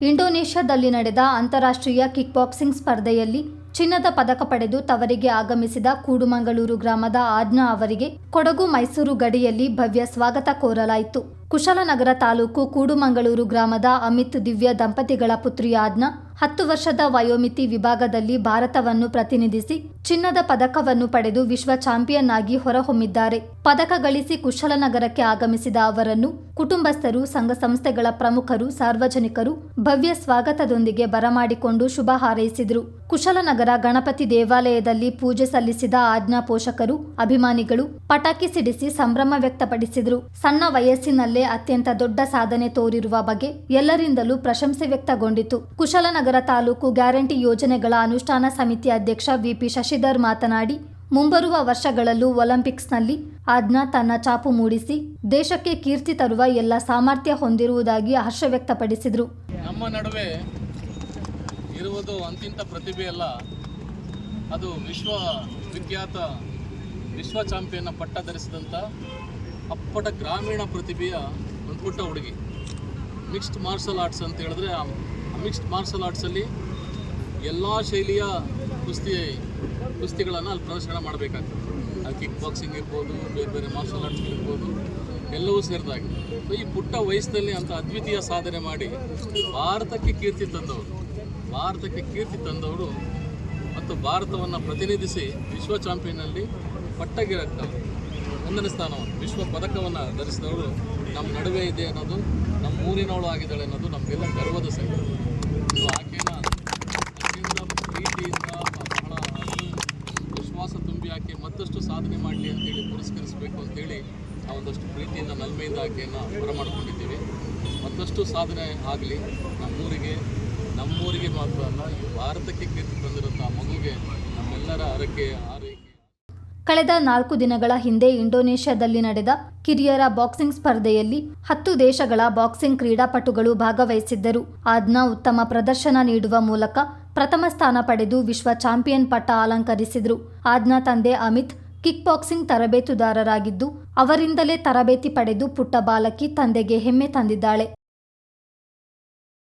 ಇಂಡೋನೇಷ್ಯಾದಲ್ಲಿ ನಡೆದ ಅಂತಾರಾಷ್ಟ್ರೀಯ kick boxing ಸ್ಪರ್ಧೆಯಲ್ಲಿ ಚಿನ್ನದ ಪದಕ ಪಡೆದು ತವರಿಗೆ ಆಗಮಿಸಿದ ಕೂಡುಮಂಗಳೂರು ಗ್ರಾಮದ ಆಜ್ಞಾ ಅವರಿಗೆ ಕೊಡಗು ಮೈಸೂರು ಗಡಿಯಲ್ಲಿ ಭವ್ಯ ಸ್ವಾಗತ ಕೋರಲಾಯಿತು. ಕುಶಾಲನಗರ ತಾಲೂಕು ಕೂಡುಮಂಗಳೂರು ಗ್ರಾಮದ ಅಮಿತ್ ದಿವ್ಯ ದಂಪತಿಗಳ ಪುತ್ರಿಯಾದ್ನ ಹತ್ತು ವರ್ಷದ ವಯೋಮಿತಿ ವಿಭಾಗದಲ್ಲಿ ಭಾರತವನ್ನು ಪ್ರತಿನಿಧಿಸಿ ಚಿನ್ನದ ಪದಕವನ್ನು ಪಡೆದು ವಿಶ್ವ ಚಾಂಪಿಯನ್ ಆಗಿ ಹೊರಹೊಮ್ಮಿದ್ದಾರೆ. ಪದಕ ಗಳಿಸಿ ಕುಶಲನಗರಕ್ಕೆ ಆಗಮಿಸಿದ ಅವರನ್ನು ಕುಟುಂಬಸ್ಥರು, ಸಂಘ ಸಂಸ್ಥೆಗಳ ಪ್ರಮುಖರು, ಸಾರ್ವಜನಿಕರು ಭವ್ಯ ಸ್ವಾಗತದೊಂದಿಗೆ ಬರಮಾಡಿಕೊಂಡು ಶುಭ ಹಾರೈಸಿದರು. ಕುಶಲನಗರ ಗಣಪತಿ ದೇವಾಲಯದಲ್ಲಿ ಪೂಜೆ ಸಲ್ಲಿಸಿದ ಆಜ್ಞಾ ಪೋಷಕರು, ಅಭಿಮಾನಿಗಳು ಪಟಾಕಿ ಸಿಡಿಸಿ ಸಂಭ್ರಮ ವ್ಯಕ್ತಪಡಿಸಿದರು. ಸಣ್ಣ ವಯಸ್ಸಿನಲ್ಲೇ ಅತ್ಯಂತ ದೊಡ್ಡ ಸಾಧನೆ ತೋರಿರುವ ಬಗ್ಗೆ ಎಲ್ಲರಿಂದಲೂ ಪ್ರಶಂಸೆ ವ್ಯಕ್ತಗೊಂಡಿತು. ಕುಶಲನಗರ ತಾಲೂಕು ಗ್ಯಾರಂಟಿ ಯೋಜನೆಗಳ ಅನುಷ್ಠಾನ ಸಮಿತಿ ಅಧ್ಯಕ್ಷ ವಿಪಿ ಶಶಿಧರ್ ಮಾತನಾಡಿ, ಮುಂಬರುವ ವರ್ಷಗಳಲ್ಲೂ ಒಲಿಂಪಿಕ್ಸ್ನಲ್ಲಿ ಆಜ್ಞಾ ತನ್ನ ಚಾಪು ಮೂಡಿಸಿ, ದೇಶಕ್ಕೆ ಕೀರ್ತಿ ತರುವ ಎಲ್ಲ ಸಾಮರ್ಥ್ಯ ಹೊಂದಿರುವುದಾಗಿ ಹರ್ಷ ವ್ಯಕ್ತಪಡಿಸಿದರು. ನಮ್ಮ ನಡುವೆ ಇರುವುದು ಅಂತಿಂತ ಪ್ರತಿಭೆ ಅಲ್ಲ ಅದು ವಿಶ್ವ ವಿಖ್ಯಾತ ವಿಶ್ವ ಚಾಂಪಿಯನ್ನ ಪಟ್ಟ ಧರಿಸಿದಂಥ ಅಪ್ಪಟ ಗ್ರಾಮೀಣ ಪ್ರತಿಭೆಯ ಒಂದು ಪುಟ್ಟ ಹುಡುಗಿ. ಮಿಕ್ಸ್ಡ್ ಮಾರ್ಷಲ್ ಆರ್ಟ್ಸ್ ಅಂತ ಹೇಳಿದ್ರೆ ಮಿಕ್ಸ್ಡ್ ಮಾರ್ಷಲ್ ಆರ್ಟ್ಸಲ್ಲಿ ಎಲ್ಲ ಶೈಲಿಯ ಕುಸ್ತಿ, ಕುಸ್ತಿಗಳನ್ನು ಅಲ್ಲಿ ಪ್ರದರ್ಶನ ಮಾಡಬೇಕಾಗ್ತದೆ. ಅದು ಕಿಕ್ ಬಾಕ್ಸಿಂಗ್ ಇರ್ಬೋದು, ಬೇರೆ ಬೇರೆ ಮಾರ್ಷಲ್ ಆರ್ಟ್ಸ್ ಇರ್ಬೋದು, ಎಲ್ಲವೂ ಸೇರಿದಾಗೆ. ಈ ಪುಟ್ಟ ವಯಸ್ಸಿನಲ್ಲಿ ಅಂತ ಅದ್ವಿತೀಯ ಸಾಧನೆ ಮಾಡಿ ಭಾರತಕ್ಕೆ ಕೀರ್ತಿ ತಂದವರು, ಭಾರತಕ್ಕೆ ಕೀರ್ತಿ ತಂದವರು ಮತ್ತು ಭಾರತವನ್ನು ಪ್ರತಿನಿಧಿಸಿ ವಿಶ್ವ ಚಾಂಪಿಯನ್ನಲ್ಲಿ ಪಟ್ಟಗಿರಕ್ಕ ಒಂದನೇ ಸ್ಥಾನವನ್ನು, ವಿಶ್ವ ಪದಕವನ್ನು ಧರಿಸಿದವರು ನಮ್ಮ ನಡುವೆ ಇದೆ ಅನ್ನೋದು, ನಮ್ಮ ಊರಿನವಳು ಆಗಿದ್ದಾಳೆ ಅನ್ನೋದು ನಮಗೆಲ್ಲ ಗರ್ವದ ಸಂಗತಿ. ಸೊ ಆಕೆನ ಅತ್ಯಂತ ಪ್ರೀತಿಯಿಂದ ಬಹಳ ವಿಶ್ವಾಸ ತುಂಬಿ ಆಕೆ ಮತ್ತಷ್ಟು ಸಾಧನೆ ಮಾಡಲಿ ಅಂತೇಳಿ ಪುರಸ್ಕರಿಸಬೇಕು ಅಂತೇಳಿ ಆ ಒಂದಷ್ಟು ಪ್ರೀತಿಯಿಂದ ನಲ್ಮೆಯಿಂದ ಆಕೆಯನ್ನು ಬರಮಾಡಿಕೊಂಡಿದ್ದೀವಿ. ಮತ್ತಷ್ಟು ಸಾಧನೆ ಆಗಲಿ, ನಮ್ಮೂರಿಗೆ ನಮ್ಮೂರಿಗೆ ಮಾತ್ರ ಅಲ್ಲ, ಈ ಭಾರತಕ್ಕೆ ಕೀರ್ತಿ ತಂದಿರೋಂಥ ಆ ಮಗುಗೆ ನಮ್ಮೆಲ್ಲರ ಹರಕೆ ಆರೈಕೆ ಕಳೆದ ನಾಲ್ಕು ದಿನಗಳ ಹಿಂದೆ ಇಂಡೋನೇಷ್ಯಾದಲ್ಲಿ ನಡೆದ ಕಿರಿಯರ ಬಾಕ್ಸಿಂಗ್ ಸ್ಪರ್ಧೆಯಲ್ಲಿ ಹತ್ತು ದೇಶಗಳ ಬಾಕ್ಸಿಂಗ್ ಕ್ರೀಡಾಪಟುಗಳು ಭಾಗವಹಿಸಿದ್ದರು. ಆದ್ನ ಉತ್ತಮ ಪ್ರದರ್ಶನ ನೀಡುವ ಮೂಲಕ ಪ್ರಥಮ ಸ್ಥಾನ ಪಡೆದು ವಿಶ್ವ ಚಾಂಪಿಯನ್ ಪಟ್ಟ ಅಲಂಕರಿಸಿದರು. ಆದ್ನ ತಂದೆ ಅಮಿತ್ ಕಿಕ್ ಬಾಕ್ಸಿಂಗ್ ತರಬೇತುದಾರರಾಗಿದ್ದು, ಅವರಿಂದಲೇ ತರಬೇತಿ ಪಡೆದು ಪುಟ್ಟ ಬಾಲಕಿ ತಂದೆಗೆ ಹೆಮ್ಮೆ ತಂದಿದ್ದಾಳೆ.